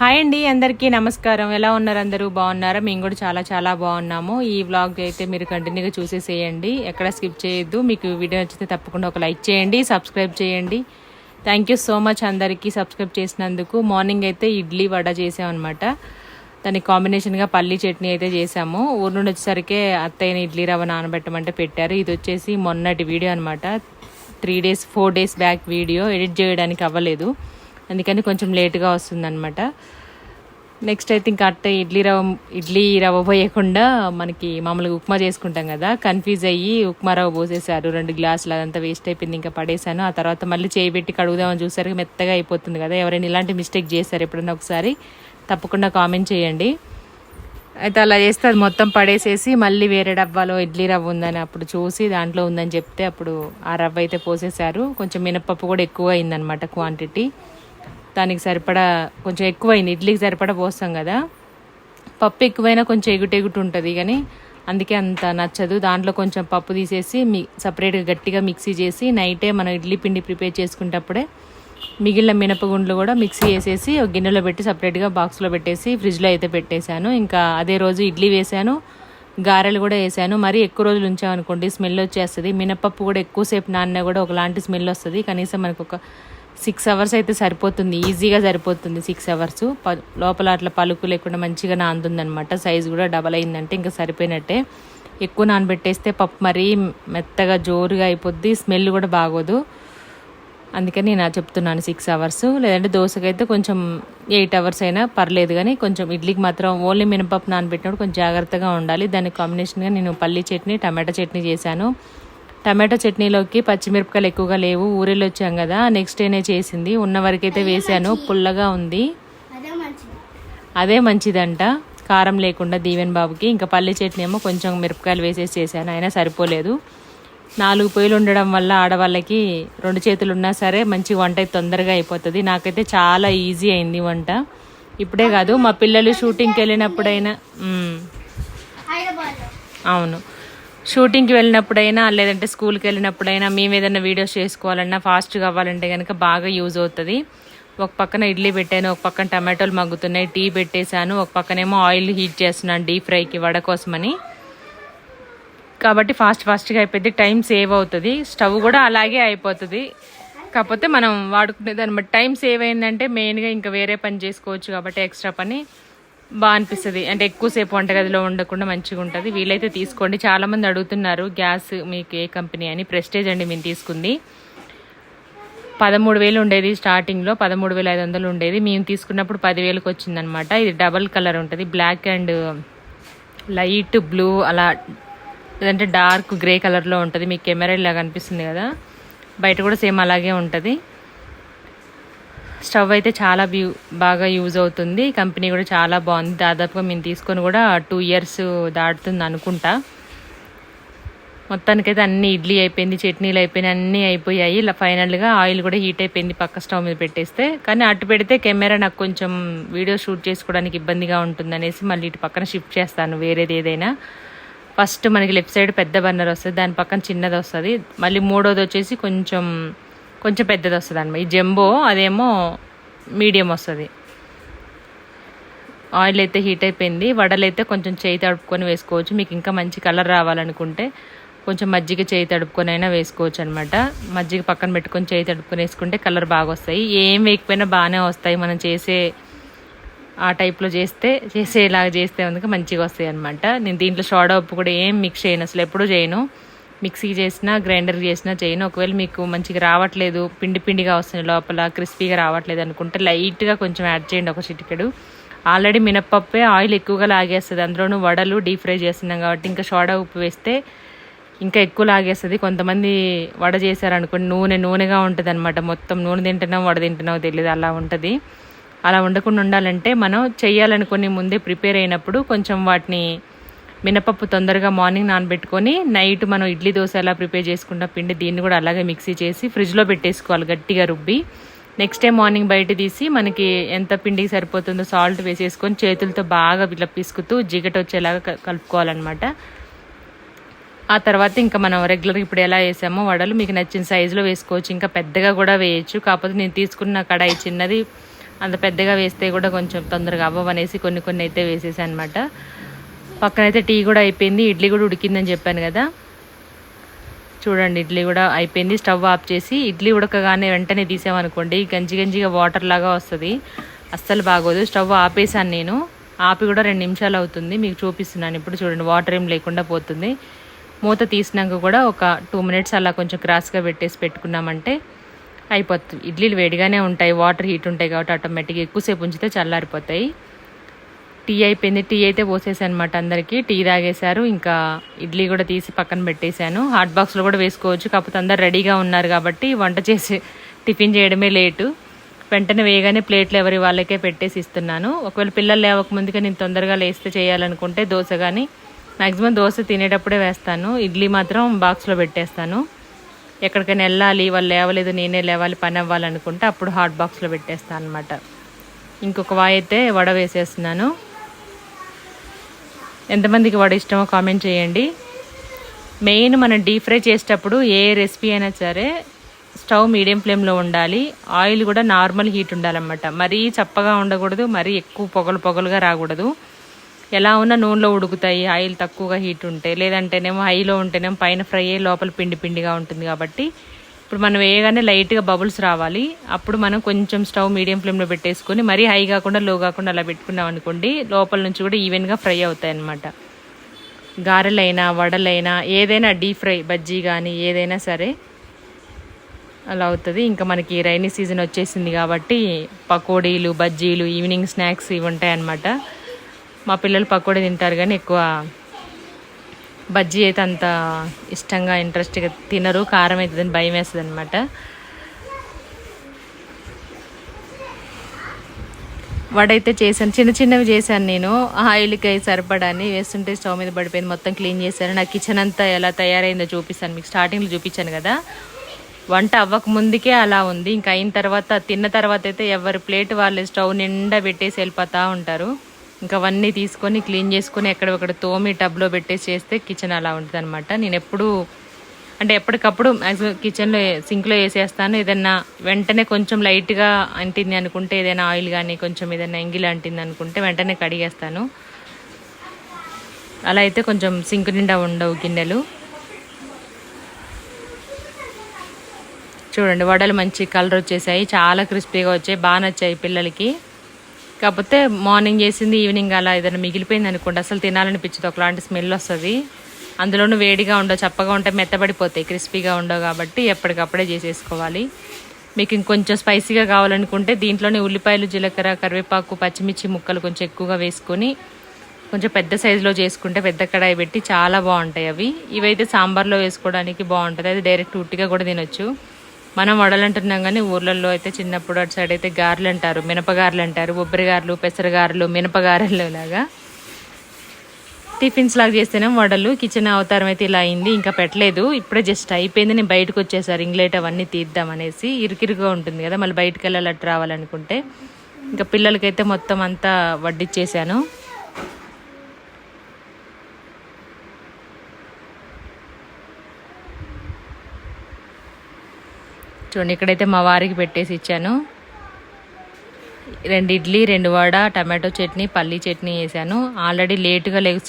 Hi అండి అందరికీ నమస్కారం. ఎలా ఉన్నారు అందరూ? బాగున్నారా? మేము కూడా చాలా చాలా బాగున్నాము. ఈ వ్లాగ్ అయితే మీరు కంటిన్యూగా చూసేసేయండి. ఎక్కడ స్కిప్ చేయొద్దు. మీకు వీడియో నచ్చితే తప్పకుండా ఒక లైక్ చేయండి సబ్స్క్రైబ్ చేయండి. థ్యాంక్ యూ సో మచ్ అందరికీ సబ్స్క్రైబ్ చేసినందుకు. మార్నింగ్ అయితే ఇడ్లీ వడ చేసామన్నమాట. దానికి కాంబినేషన్గా పల్లీ చట్నీ అయితే చేసాము. ఊరు నుండి వచ్చేసరికి అత్తయ్యని ఇడ్లీ రవ్వ నానబెట్టమంటే పెట్టారు. ఇది వచ్చేసి మొన్నటి వీడియో అనమాట three days four days back video edit చేయడానికి అవ్వలేదు. అందుకని కొంచెం లేటుగా వస్తుందన్నమాట. నెక్స్ట్ అయితే ఇంకా అట్ట ఇడ్లీ రవ్వ ఇడ్లీ రవ్వ పోయకుండా మనకి మామూలుగా ఉప్మా చేసుకుంటాం కదా కన్ఫ్యూజ్ అయ్యి ఉప్మా రవ్వ పోసేసారు రెండు గ్లాసులు అదంతా వేస్ట్ అయిపోయింది ఇంకా పడేసాను ఆ తర్వాత మళ్ళీ చేయి పెట్టి కడుగుదామని చూసారు మెత్తగా అయిపోతుంది కదా. ఎవరైనా ఇలాంటి మిస్టేక్ చేశారు ఎప్పుడన్నా ఒకసారి తప్పకుండా కామెంట్ చేయండి. అయితే అలా చేస్తే అది మొత్తం పడేసేసి మళ్ళీ వేరే డబ్బాలో ఇడ్లీ రవ్వ ఉందని అప్పుడు చూసి దాంట్లో ఉందని చెప్తే అప్పుడు ఆ రవ్వ అయితే పోసేశారు. కొంచెం మినప్పప్పు కూడా ఎక్కువ అయిందనమాట క్వాంటిటీ దానికి సరిపడా కొంచెం ఎక్కువైంది. ఇడ్లీకి సరిపడా పోస్తాం కదా. పప్పు ఎక్కువైనా కొంచెం ఎగుటు ఎగుటు ఉంటుంది కానీ అందుకే అంత నచ్చదు. దాంట్లో కొంచెం పప్పు తీసేసి మీ సపరేట్గా గట్టిగా మిక్సీ చేసి నైటే మనం ఇడ్లీ పిండి ప్రిపేర్ చేసుకునేటప్పుడే మిగిలిన మినపగుండ్లు కూడా మిక్సీ వేసేసి ఒక గిన్నెలో పెట్టి సపరేట్గా బాక్స్లో పెట్టేసి ఫ్రిడ్జ్లో అయితే పెట్టేశాను. ఇంకా అదే రోజు ఇడ్లీ వేసాను గారెలు కూడా వేసాను మరీ ఎక్కువ రోజులు ఉంచామనుకోండి స్మెల్ వచ్చేస్తుంది. మినపప్పు కూడా ఎక్కువసేపు నాన్న కూడా ఒకలాంటి స్మెల్ వస్తుంది. కనీసం మనకు ఒక సిక్స్ అవర్స్ అయితే సరిపోతుంది ఈజీగా సరిపోతుంది సిక్స్ అవర్స్. లోపల అట్లా పలుకు లేకుండా మంచిగా నాందుందనమాట సైజు కూడా డబల్ అయిందంటే ఇంకా సరిపోయినట్టే. ఎక్కువ నానబెట్టేస్తే పప్పు మరీ మెత్తగా జోరుగా అయిపోద్ది స్మెల్ కూడా బాగోదు. అందుకని నేను చెప్తున్నాను సిక్స్ అవర్స్. లేదంటే దోశకైతే కొంచెం ఎయిట్ అవర్స్ అయినా పర్లేదు కానీ కొంచెం ఇడ్లీకి మాత్రం ఓన్లీ మినపప్పు నానబెట్టినప్పుడు కొంచెం జాగ్రత్తగా ఉండాలి. దాని కాంబినేషన్గా నేను పల్లీ చట్నీ టమాటా చట్నీ చేశాను. టమాటా చట్నీలోకి పచ్చిమిరపకాయలు ఎక్కువగా లేవు ఊరెళ్ళి వచ్చాం కదా నెక్స్ట్ డేనే చేసింది. ఉన్న వరకైతే వేసాను పుల్లగా ఉంది. అదే మంచిది. అదే మంచిదంట. కారం లేకుండా దీవెన్ బాబుకి. ఇంకా పల్లి చట్నీ ఏమో కొంచెం మిరపకాయలు వేసేసి చేశాను అయినా సరిపోలేదు. నాలుగు పొయ్యిలు ఉండడం వల్ల ఆడవాళ్ళకి రెండు చేతులు ఉన్నా సరే మంచి వంట తొందరగా అయిపోతుంది. నాకైతే చాలా ఈజీ అయింది వంట. ఇప్పుడే కాదు మా పిల్లలు షూటింగ్కి వెళ్ళినప్పుడైనా అవును. షూటింగ్కి వెళ్ళినప్పుడైనా లేదంటే స్కూల్కి వెళ్ళినప్పుడైనా మేము ఏదైనా వీడియోస్ చేసుకోవాలన్నా ఫాస్ట్గా అవ్వాలంటే కనుక బాగా యూజ్ అవుతుంది. ఒక పక్కన ఇడ్లీ పెట్టాను ఒక పక్కన టమాటోలు మగ్గుతున్నాయి టీ పెట్టేశాను ఒక పక్కనేమో ఆయిల్ హీట్ చేస్తున్నాను డీప్ ఫ్రైకి వడ కోసమని. కాబట్టి ఫాస్ట్ ఫాస్ట్గా అయిపోయింది టైం సేవ్ అవుతుంది. స్టవ్ కూడా అలాగే అయిపోతుంది. కాకపోతే మనం వాడుకునే దాన్ని బట్టి టైం సేవ్ అయిందంటే మెయిన్గా ఇంకా వేరే పని చేసుకోవచ్చు కాబట్టి ఎక్స్ట్రా పని. బాగా అనిపిస్తుంది. అంటే ఎక్కువసేపు వంటగదిలో ఉండకుండా మంచిగా ఉంటుంది. వీలైతే తీసుకోండి. చాలామంది అడుగుతున్నారు గ్యాస్ మీకు ఏ కంపెనీ అని. ప్రెస్టేజ్ అండి మేము తీసుకుంది. పదమూడు వేలు ఉండేది స్టార్టింగ్లో పదమూడు వేల ఐదు వందలు ఉండేది. మేము తీసుకున్నప్పుడు పదివేలకు వచ్చిందనమాట ఇది డబల్ కలర్ ఉంటుంది. బ్లాక్ అండ్ లైట్ బ్లూ అలా లేదంటే డార్క్ గ్రే కలర్లో ఉంటుంది. మీకు కెమెరా ఇలా కనిపిస్తుంది కదా. బయట కూడా సేమ్ అలాగే ఉంటుంది. స్టవ్ అయితే చాలా బాగా యూజ్ అవుతుంది. కంపెనీ కూడా చాలా బాగుంది. దాదాపుగా మేము తీసుకొని కూడా టూ ఇయర్స్ దాటుతుంది అనుకుంటా. మొత్తానికైతే అన్ని ఇడ్లీ అయిపోయింది చట్నీలు అయిపోయినాయి అన్నీ అయిపోయాయి. ఇలా ఫైనల్గా ఆయిల్ కూడా హీట్ అయిపోయింది పక్క స్టవ్ మీద పెట్టేస్తే. కానీ అటు పెడితే కెమెరా నాకు కొంచెం వీడియో షూట్ చేసుకోవడానికి ఇబ్బందిగా ఉంటుంది అనేసి మళ్ళీ ఇటు పక్కన షిఫ్ట్ చేస్తాను వేరేది ఏదైనా. ఫస్ట్ మనకి లెఫ్ట్ సైడ్ పెద్ద బర్నర్ వస్తుంది దాని పక్కన చిన్నది వస్తుంది. మళ్ళీ మూడోది వచ్చేసి కొంచెం కొంచెం పెద్దది వస్తుంది అనమాట ఈ జంబో అదేమో మీడియం వస్తుంది. ఆయిల్ అయితే హీట్ అయిపోయింది. వడలు అయితే కొంచెం చేయి తడుపుకొని వేసుకోవచ్చు. మీకు ఇంకా మంచి కలర్ రావాలనుకుంటే కొంచెం మజ్జిగ చేయి తడుపుకొని అయినా వేసుకోవచ్చు అనమాట మజ్జిగ పక్కన పెట్టుకొని చేయి తడుపుకొని వేసుకుంటే కలర్ బాగా వస్తాయి. ఏం వేయకపోయినా బాగానే వస్తాయి. మనం చేసే ఆ టైప్లో చేస్తే చేసేలాగా చేస్తే కనుక మంచిగా వస్తాయి అనమాట నేను దీంట్లో సోడా ఉప్పు కూడా ఏం మిక్స్ చేయను. అసలు ఎప్పుడూ చేయను. మిక్సీ చేసినా గ్రైండర్ చేసినా చేయను. ఒకవేళ మీకు మంచిగా రావట్లేదు పిండి పిండిగా వస్తుంది లోపల క్రిస్పీగా రావట్లేదు అనుకుంటే లైట్గా కొంచెం యాడ్ చేయండి ఒక చిటికెడు. ఆల్రెడీ మినప్పప్పే ఆయిల్ ఎక్కువగా లాగేస్తుంది. అందులోనూ వడలు డీప్ ఫ్రై చేస్తున్నాం కాబట్టి ఇంకా సోడా ఉప్పు వేస్తే ఇంకా ఎక్కువ లాగేస్తుంది. కొంతమంది వడ చేశారనుకోండి నూనె నూనెగా ఉంటుంది అనమాట మొత్తం నూనె తింటున్నాం వడ తింటున్నావు తెలియదు అలా ఉంటుంది. అలా ఉండకుండా ఉండాలంటే మనం చేయాలనుకునే ముందే ప్రిపేర్ అయినప్పుడు కొంచెం వాటిని మినపప్పు తొందరగా మార్నింగ్ నానబెట్టుకొని నైట్ మనం ఇడ్లీ దోశ ఎలా ప్రిపేర్ చేసుకున్న పిండి దీన్ని కూడా అలాగే మిక్సీ చేసి ఫ్రిడ్జ్లో పెట్టేసుకోవాలి గట్టిగా రుబ్బి. నెక్స్ట్ డే మార్నింగ్ బయట తీసి మనకి ఎంత పిండికి సరిపోతుందో సాల్ట్ వేసేసుకొని చేతులతో బాగా ఇట్లా పిసుకుతూ జిగట వచ్చేలాగా క- కలుపుకోవాలన్నమాట. ఆ తర్వాత ఇంకా మనం రెగ్యులర్ ఇప్పుడు ఎలా వేసామో వడలు మీకు నచ్చిన సైజులో వేసుకోవచ్చు. ఇంకా పెద్దగా కూడా వేయచ్చు. కాకపోతే నేను తీసుకున్న కడాయి చిన్నది అంత పెద్దగా వేస్తే కూడా కొంచెం తొందరగా అవ్వవనేసి కొన్ని కొన్ని అయితే వేసేసాను అనమాట పక్కనైతే టీ కూడా అయిపోయింది ఇడ్లీ కూడా ఉడికిందని చెప్పాను కదా. చూడండి ఇడ్లీ కూడా అయిపోయింది స్టవ్ ఆఫ్ చేసి ఇడ్లీ ఉడకగానే వెంటనే తీసామనుకోండి గంజి గంజిగా వాటర్ లాగా వస్తుంది. అస్సలు బాగోదు స్టవ్ ఆపేసాను నేను. ఆపి కూడా రెండు నిమిషాలు అవుతుంది మీకు చూపిస్తున్నాను ఇప్పుడు చూడండి వాటర్ ఏం లేకుండా పోతుంది. మూత తీసినాక కూడా ఒక టూ మినిట్స్ అలా కొంచెం క్రాస్గా పెట్టేసి పెట్టుకున్నామంటే అయిపోతుంది. ఇడ్లీలు వేడిగానే ఉంటాయి వాటర్ హీట్ ఉంటాయి కాబట్టి ఆటోమేటిక్గా ఎక్కువసేపు ఉంచితే చల్లారిపోతాయి. టీ అయిపోయింది. టీ అయితే పోసేసాను అనమాట అందరికీ. టీ తాగేశారు. ఇంకా ఇడ్లీ కూడా తీసి పక్కన పెట్టేశాను. హాట్ బాక్స్లో కూడా వేసుకోవచ్చు. కాకపోతే అందరు రెడీగా ఉన్నారు కాబట్టి వంట చేసి టిఫిన్ చేయడమే లేటు. వెంటనే వేయగానే ప్లేట్లు ఎవరి వాళ్ళకే పెట్టేసి ఇస్తున్నాను. ఒకవేళ పిల్లలు లేవక ముందుగా నేను తొందరగా లేస్తే చేయాలనుకుంటే దోశ కానీ మ్యాక్సిమం దోశ తినేటప్పుడే వేస్తాను. ఇడ్లీ మాత్రం బాక్స్లో పెట్టేస్తాను. ఎక్కడికైనా వెళ్ళాలి వాళ్ళు లేవలేదు నేనే లేవాలి పని అవ్వాలనుకుంటే అప్పుడు హాట్ బాక్స్లో పెట్టేస్తాను అనమాట ఇంకొక వాయి అయితే వడ వేసేస్తున్నాను. ఎంతమందికి వాడు ఇష్టమో కామెంట్ చేయండి. మెయిన్ మనం డీప్ ఫ్రై చేసేటప్పుడు ఏ రెసిపీ అయినా సరే స్టవ్ మీడియం ఫ్లేమ్లో ఉండాలి. ఆయిల్ కూడా నార్మల్ హీట్ ఉండాలన్నమాట. మరీ చప్పగా ఉండకూడదు మరీ ఎక్కువ పొగలు పొగలుగా రాకూడదు. ఎలా ఉన్నా నూనెలో ఉడుకుతాయి ఆయిల్ తక్కువగా హీట్ ఉంటే. లేదంటేనేమో హైలో ఉంటేనేమో పైన ఫ్రై అయ్యి లోపల పిండి పిండిగా ఉంటుంది కాబట్టి ఇప్పుడు మనం వేయగానే లైట్గా బబుల్స్ రావాలి. అప్పుడు మనం కొంచెం స్టవ్ మీడియం ఫ్లేమ్లో పెట్టేసుకొని మరీ హై కాకుండా లో కాకుండా అలా పెట్టుకున్నాం అనుకోండి లోపల నుంచి కూడా ఈవెన్గా ఫ్రై అవుతాయి అన్నమాట. గారెలైనా వడలైనా ఏదైనా డీప్ ఫ్రై బజ్జీ కానీ ఏదైనా సరే అలా అవుతుంది. ఇంకా మనకి రైనీ సీజన్ వచ్చేసింది కాబట్టి పకోడీలు బజ్జీలు ఈవినింగ్ స్నాక్స్ ఇవి ఉంటాయన్నమాట. మా పిల్లలు పకోడీ తింటారు కానీ ఎక్కువ బజ్జీ అయితే అంత ఇష్టంగా ఇంట్రెస్ట్గా తినరు. కారం అవుతుందని భయం వేస్తుంది అనమాట వడైతే చేశాను. చిన్న చిన్నవి చేశాను నేను. ఆయిల్కి సరిపడాని వేస్తుంటే స్టవ్ మీద పడిపోయింది. మొత్తం క్లీన్ చేశాను. నా కిచెన్ అంతా ఎలా తయారైందో చూపిస్తాను. మీకు స్టార్టింగ్లో చూపించాను కదా. వంట అవ్వక ముందుకే అలా ఉంది. ఇంకా అయిన తర్వాత తిన్న తర్వాత అయితే ఎవరి ప్లేట్ వాళ్ళు స్టవ్ నిండా పెట్టేసి వెళ్ళిపోతూ ఉంటారు. ఇంకా అవన్నీ తీసుకొని క్లీన్ చేసుకొని ఎక్కడొక్కడ తోమి టబ్లో పెట్టేసి చేస్తే కిచెన్ అలా ఉంటుంది అనమాట నేను ఎప్పుడు అంటే ఎప్పటికప్పుడు మ్యాక్సిమం కిచెన్లో సింక్లో వేసేస్తాను. ఏదైనా వెంటనే కొంచెం లైట్గా అంటింది అనుకుంటే ఏదైనా ఆయిల్ కానీ కొంచెం ఏదైనా ఎంగిల్ అంటింది అనుకుంటే వెంటనే కడిగేస్తాను. అలా అయితే కొంచెం సింక్ నిండా ఉండవు గిన్నెలు. చూడండి వడలు మంచి కలర్ వచ్చేసాయి. చాలా క్రిస్పీగా వచ్చాయి. బాగా నచ్చాయి పిల్లలకి. కాకపోతే మార్నింగ్ చేసింది ఈవినింగ్ అలా ఏదైనా మిగిలిపోయింది అనుకోండి అసలు తినాలనిపించదు ఒకలాంటి స్మెల్ వస్తుంది. అందులోనూ వేడిగా ఉండవు చప్పగా ఉంటే మెత్తబడిపోతాయి క్రిస్పీగా ఉండవు కాబట్టి ఎప్పటికప్పుడే చేసేసుకోవాలి. మీకు ఇంకొంచెం స్పైసీగా కావాలనుకుంటే దీంట్లోనే ఉల్లిపాయలు జీలకర్ర కరివేపాకు పచ్చిమిర్చి ముక్కలు కొంచెం ఎక్కువగా వేసుకొని కొంచెం పెద్ద సైజులో చేసుకుంటే పెద్ద కడాయి పెట్టి చాలా బాగుంటాయి అవి. ఇవైతే సాంబార్లో వేసుకోవడానికి బాగుంటుంది. అది డైరెక్ట్ ఉట్టిగా కూడా తినొచ్చు. మనం వడలు అంటున్నాం కానీ ఊర్లలో అయితే చిన్నప్పుడు అటు సైడ్ అయితే గారెలు అంటారు మినపగారెలు అంటారు బొబ్బరి గారెలు పెసరగారెలు మినపగారెలు లాగా. టిఫిన్స్ లాగా చేస్తేనే వడలు కిచెన్ అవతారం అయితే ఇలా అయింది ఇంకా పెట్టలేదు. ఇప్పుడే జస్ట్ అయిపోయింది నేను బయటకు వచ్చేసారు ఇంగ్లైట్ అవన్నీ తీద్దాం అనేసి. ఇరుకిరుగా ఉంటుంది కదా మళ్ళీ బయటకు వెళ్ళాలి అటు రావాలనుకుంటే. ఇంకా పిల్లలకైతే మొత్తం అంతా వడ్డిచ్చేసాను. చూడండి ఇక్కడైతే మా వారికి పెట్టేసి ఇచ్చాను. రెండు ఇడ్లీ రెండు వడ టమాటో చట్నీ పల్లీ చట్నీ వేసాను. ఆల్రెడీ లేటుగా లెగ్స్